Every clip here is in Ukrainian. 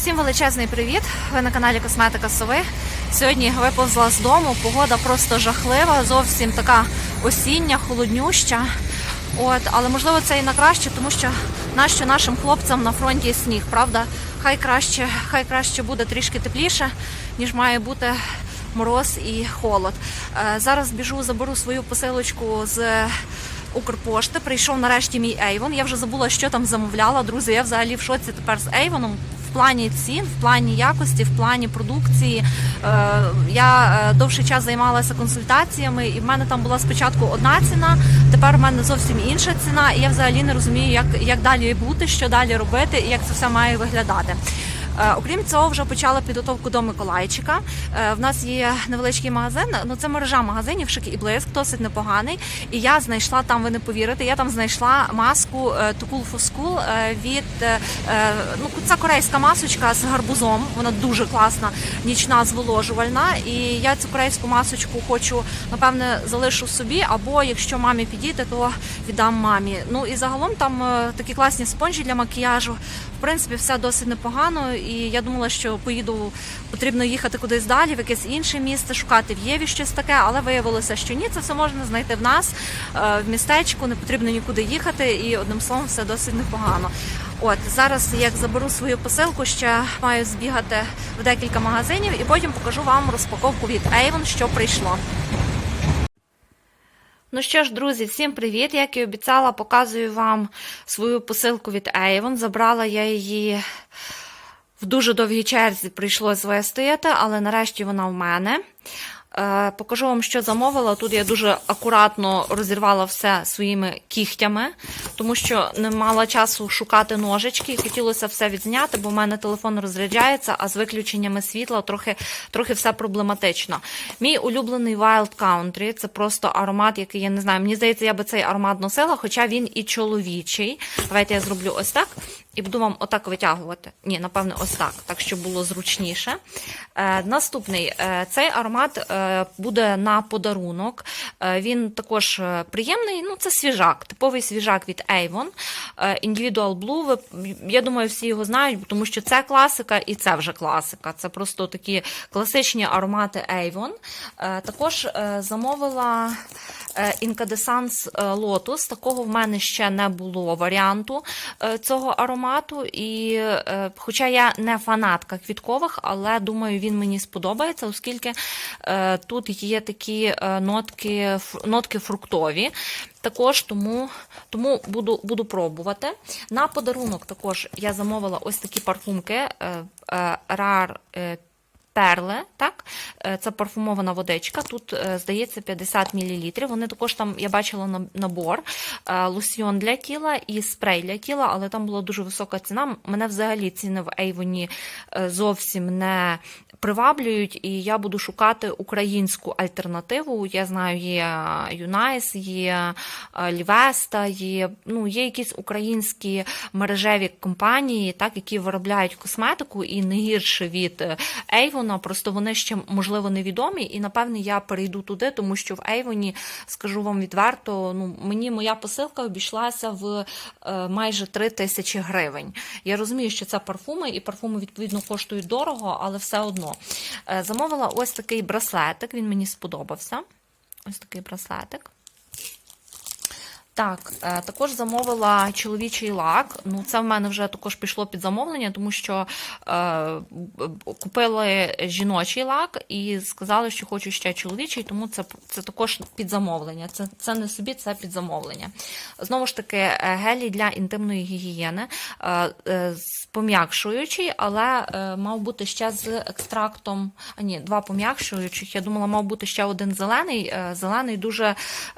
Всім величезний привіт! Ви на каналі Косметика Сови. Сьогодні виповзла з дому. Погода просто жахлива, зовсім така осіння, холоднюща. От, але можливо це і на краще, тому що нащо нашим хлопцям на фронті сніг, правда? Хай краще, хай краще буде трішки тепліше, ніж має бути мороз і холод. Е, зараз біжу, заберу свою посилочку з Укрпошти. Прийшов нарешті мій Avon. Я вже забула, що там замовляла. Друзі, я взагалі в шоці тепер з Avon. В плані цін, в плані якості, в плані продукції. Е, я е, довший час займалася консультаціями, і в мене там була спочатку одна ціна, тепер в мене зовсім інша ціна, і я взагалі не розумію, як, як далі бути, що далі робити і як це все має виглядати. Е, Окрім цього, вже почала підготовку до Миколайчика. Е, В нас є невеличкий магазин. Ну це мережа магазинів Шик і Блиск, досить непоганий. І я знайшла там, ви не повірите, я там знайшла маску School е, від е, е, ну це корейська масочка з гарбузом. Вона дуже класна, нічна зволожувальна. І я цю корейську масочку хочу напевне залишу собі, або якщо мамі підійде, то віддам мамі. Ну і загалом там такі класні спонжі для макіяжу. Принципі, все досить непогано, і я думала, що поїду, потрібно їхати кудись далі, в якесь інше місце, шукати в Єві щось таке, але виявилося, що ні, це все можна знайти в нас е, в містечку, не потрібно нікуди їхати, і одним словом, все досить непогано. От зараз, як заберу свою посилку, ще маю збігати в декілька магазинів, і потім покажу вам розпаковку від Avon, що прийшло. Ну що ж, друзі, всім привіт! Як і обіцяла, показую вам свою посилку від Avon. Забрала я її в дуже довгій черзі, прийшлося вистояти, але нарешті вона в мене. Е, Покажу вам, що замовила. Тут я дуже акуратно розірвала все своїми кігтями, тому що не мала часу шукати ножички хотілося все відзняти, бо в мене телефон розряджається, а з виключеннями світла трохи, трохи все проблематично. Мій улюблений Wild Country це просто аромат, який я не знаю. Мені здається, я би цей аромат носила, хоча він і чоловічий. Давайте я зроблю ось так. І буду вам отак витягувати. Ні, напевне, ось так, так щоб було зручніше. Е, наступний е, цей аромат е, буде на подарунок. Е, він також е, приємний. Ну, це свіжак, типовий свіжак від Avon. Е, Individual Blue. Ви, я думаю, всі його знають, тому що це класика і це вже класика. Це просто такі класичні аромати Avon. Е, також е, замовила. Incandescence Lotus. Такого в мене ще не було варіанту е, цього аромату. І, е, Хоча я не фанатка квіткових, але думаю, він мені сподобається, оскільки е, тут є такі е, нотки, нотки фруктові. Також тому, тому буду, буду пробувати. На подарунок також я замовила ось такі парфумки Rare Перле, так, Е, це парфумована водичка. Тут, е, здається, 50 мл. Вони також там, я бачила набор е, лосьйон для тіла і спрей для тіла, але там була дуже висока ціна. Мене взагалі ціни в Ейвоні зовсім не приваблюють, і я буду шукати українську альтернативу. Я знаю, є Юнайс, є Лівеста, є, ну, є якісь українські мережеві компанії, так, які виробляють косметику і не гірше від Ейвона. Просто вони ще можливо невідомі. І напевне я перейду туди, тому що в Ейвоні, скажу вам відверто, ну мені моя посилка обійшлася в е, майже 3 тисячі гривень. Я розумію, що це парфуми, і парфуми відповідно коштують дорого, але все одно. Е, замовила ось такий браслетик. Він мені сподобався. Ось такий браслетик. Так, е, також замовила чоловічий лак. Ну, це в мене вже також пішло під замовлення, тому що е, купили жіночий лак і сказали, що хочу ще чоловічий, тому це, це також під замовлення. Це, це не собі, це під замовлення. Знову ж таки, е, гелій для інтимної гігієни, е, е, пом'якшуючий, але е, мав бути ще з екстрактом. А ні, два пом'якшуючих. Я думала, мав бути ще один зелений. Е, Зелений дуже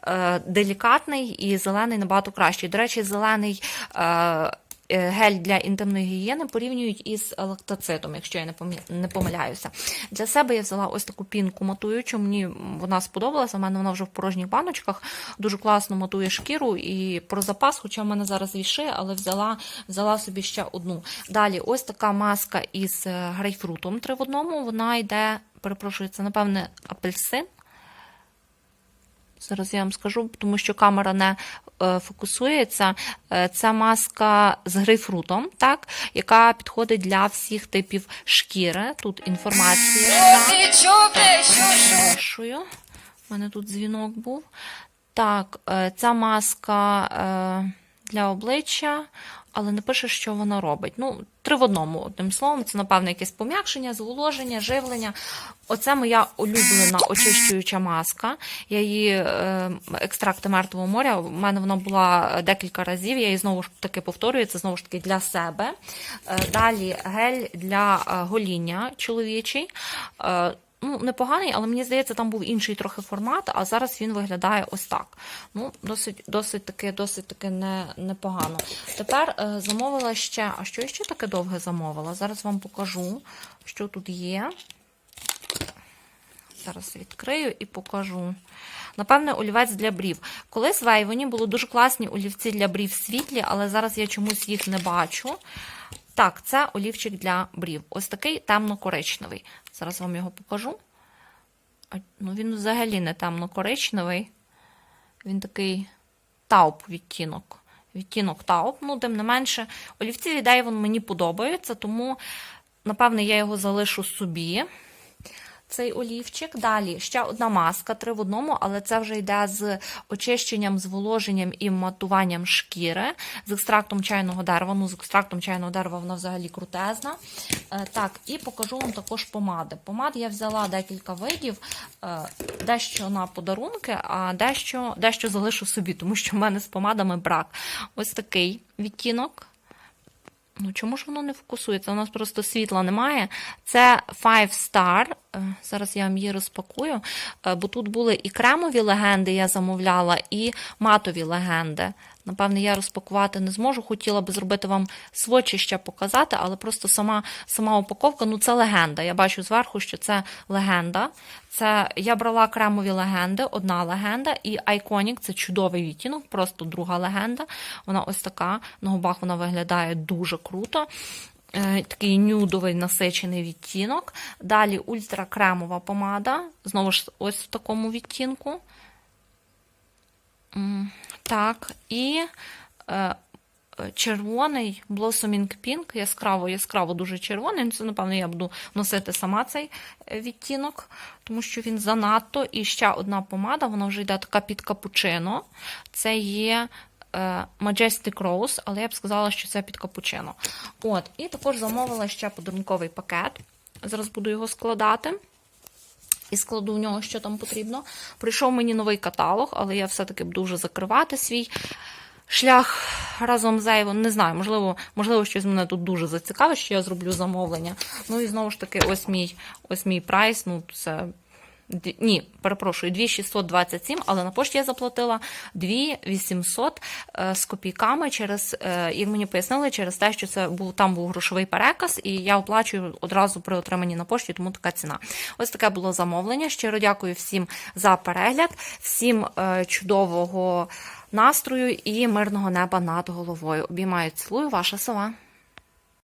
е, делікатний і зелений набагато кращий. До речі, зелений. е, е, Гель для інтимної гігієни порівнюють із лактоцитом, якщо я не помиляюся. Для себе я взяла ось таку пінку матуючу. Мені вона сподобалася. У мене вона вже в порожніх баночках. Дуже класно матує шкіру і про запас, хоча в мене зараз віши, але взяла, взяла собі ще одну. Далі, ось така маска із е, грейпфрутом три в одному. Вона йде, перепрошую, це напевне апельсин. Зараз я вам скажу, тому що камера не е, фокусується. Е, Це маска з грейпфрутом, так, яка підходить для всіх типів шкіри. Тут інформація. Так. У мене тут дзвінок був. Так, е, ця маска е, для обличчя, але не пише, що вона робить. Ну, три в одному, одним словом, це, напевно, якесь пом'якшення, зволоження, живлення. Оце моя улюблена очищуюча маска. Я її е, екстракти мертвого моря. У мене вона була декілька разів. Я її знову ж таки повторюю, це знову ж таки для себе. Е, далі гель для е, гоління чоловічий. Ну, непоганий, але мені здається, там був інший трохи формат, а зараз він виглядає ось так. Ну, досить, досить таки, досить таки не, непогано. Тепер е, замовила ще, а що ще таке довге замовила? Зараз вам покажу, що тут є. Зараз відкрию і покажу. Напевне, олівець для брів. Колись в Ейвоні були дуже класні олівці для брів світлі, але зараз я чомусь їх не бачу. Так, це олівчик для брів. Ось такий темно-коричневий. Зараз вам його покажу. Ну, він взагалі не темно-коричневий. Він такий тауп відтінок. Відтінок тауп. Ну, тим не менше, олівці ідеї мені подобаються, тому, напевне, я його залишу собі. Цей олівчик. Далі ще одна маска, три в одному, але це вже йде з очищенням, зволоженням і матуванням шкіри з екстрактом чайного дерева. Ну, з екстрактом чайного дерева вона взагалі крутезна. Е, так, і покажу вам також помади. Помад я взяла декілька видів, е, дещо на подарунки, а дещо, дещо залишу собі, тому що в мене з помадами брак. Ось такий відтінок. Ну, чому ж воно не фокусується? У нас просто світла немає. Це Five Star. Е, Зараз я вам її розпакую. Е, Бо тут були і кремові легенди, я замовляла, і матові легенди. Напевне, я розпакувати не зможу. Хотіла би зробити вам свочі ще показати, але просто сама, сама упаковка, ну це легенда. Я бачу зверху, що це легенда. Це я брала кремові легенди, одна легенда, і Iconic це чудовий відтінок, просто друга легенда. Вона ось така. На губах вона виглядає дуже круто. Е, Такий нюдовий насичений відтінок. Далі ультракремова помада. Знову ж ось в такому відтінку. Так, і е, червоний Blossoming Pink, яскраво, яскраво дуже червоний. Це, напевно, я буду носити сама цей е, відтінок, тому що він занадто. І ще одна помада, вона вже йде така під капучино. Це є е, Majestic Rose, але я б сказала, що це під капучино. От, і також замовила ще подарунковий пакет. Зараз буду його складати і складу в нього, що там потрібно. Прийшов мені новий каталог, але я все-таки дуже закривати свій шлях разом з Avon. Не знаю, можливо, можливо, щось мене тут дуже зацікавить, що я зроблю замовлення. Ну і знову ж таки, ось мій, ось мій прайс. Ну, це. Ні, перепрошую, 2627, але на пошті я заплатила 2800 е, з копійками через, е, як мені пояснили, через те, що це був там був грошовий переказ, і я оплачую одразу при отриманні на пошті, тому така ціна. Ось таке було замовлення. Щиро дякую всім за перегляд, всім е, чудового настрою і мирного неба над головою. Обіймаю, цілую, ваша сова.